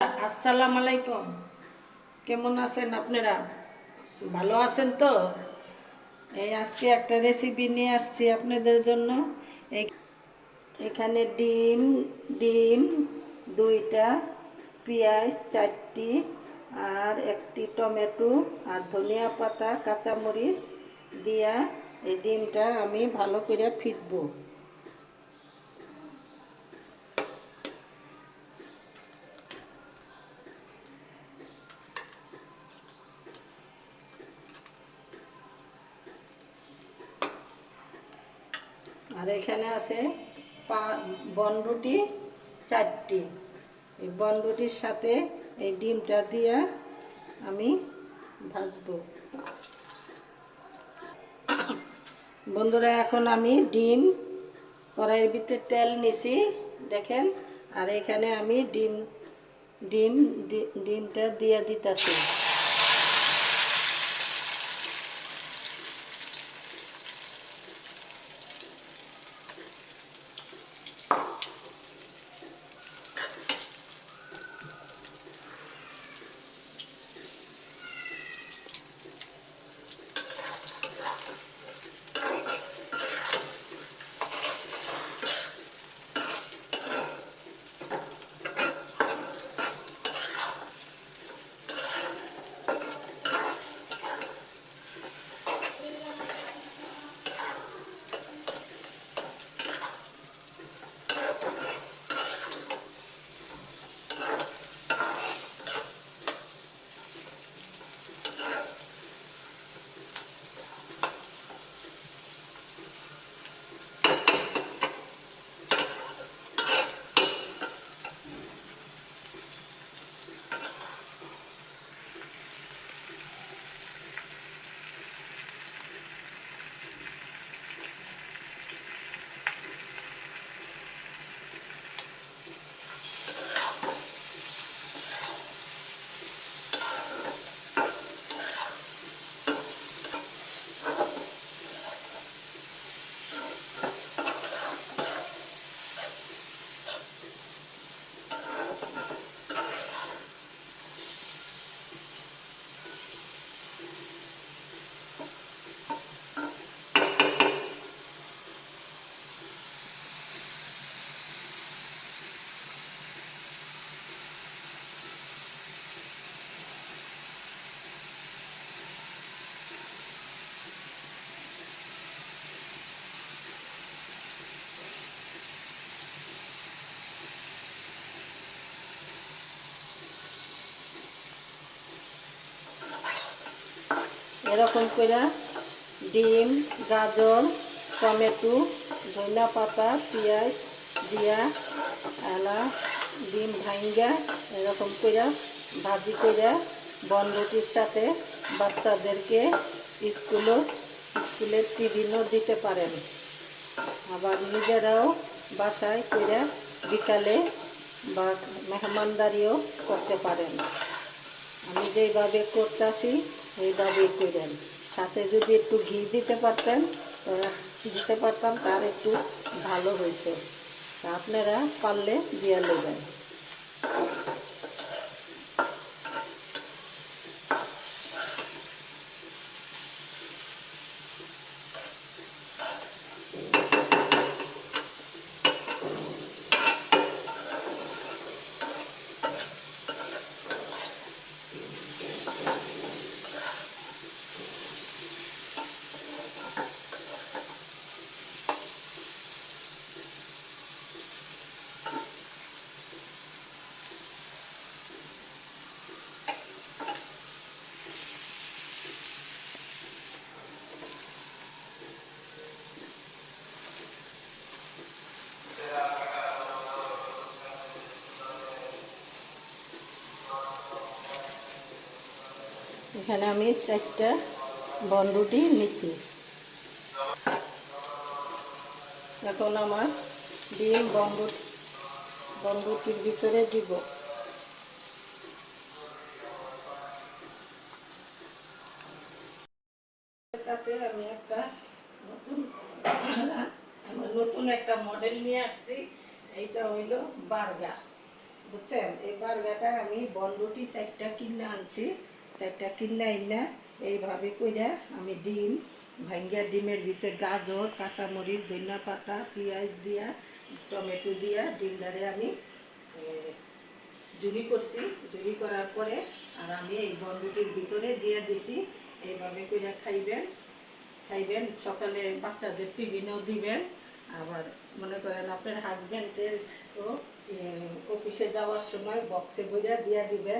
আসসালামু আলাইকুম। কেমন আছেন আপনারা? ভালো আছেন তো? এই আজকে একটা রেসিপি নিয়ে আসছি আপনাদের জন্য। এখানে ডিম ডিম, দুইটা, পেঁয়াজ, চারটি, আর একটি টমেটো, আর ধনিয়া পাতা, কাঁচামরিচ দিয়া এই ডিমটা আমি ভালো করে ফিটবো। আর এখানে আছে পা বনরুটি চারটি। এই বনরুটির সাথে এই ডিমটা দিয়ে আমি ভাজবো। বন্ধুরা, এখন আমি ডিম, কড়াইয়ের ভিতরে তেল নিছি, দেখেন। আর এখানে আমি ডিম ডিম, ডিমটা দিয়ে দিতেছি। এরকম করে ডিম, গাজর, টমেটো ধনিয়া পাতা পেঁয়াজ দিয়া এলা ডিম ভাঙ্গা, এরকম করে ভাজি করে বনরুটির সাথে বাচ্চাদেরকে স্কুলও স্কুলের টিফিনও দিতে পারেন। আবার নিজেরাও বাসায় করে বিকালে বা মেহমানদারিও করতে পারেন। আমি যেইভাবে করতেছি এইভাবেই করেন। সাথে যদি একটু ঘি দিতে পারতেন দিতে পারতাম তার একটু ভালো হইতো। আপনারা পারলে দিয়ে নেবেন। এখানে আমি চারটা বনরুটি নিচ্ছি। এখন আমার ডিম বনরুটি বনরুটির ভিতরে দিব। কাছে আমি একটা নতুন নতুন একটা মডেল নিয়ে আসছি। এইটা হইল বার্গার। বুঝছেন? এই বার্গারটা আমি বনরুটি চারটা কিনে আনছি। চারটা কিনে আইনা এইভাবে কইরা আমি ডিম ভাঙ্গিয়া ডিমের ভিতরে গাজর, কাঁচামরিচ ধনিয়া পাতা পেঁয়াজ দিয়া, টমেটো দিয়া ডিমটারে আমি জুড়ি করছি। জুড়ি করার পরে আর আমি এই বনরুটির ভিতরে দিয়ে দিছি। এইভাবে কইরা খাইবেন খাইবেন। সকালে বাচ্চাদের টিফিনেও দিবেন। আবার মনে করেন আপনার হাজব্যান্ডের অফিসে যাওয়ার সময় বক্সে বইরা দিয়ে দিবেন।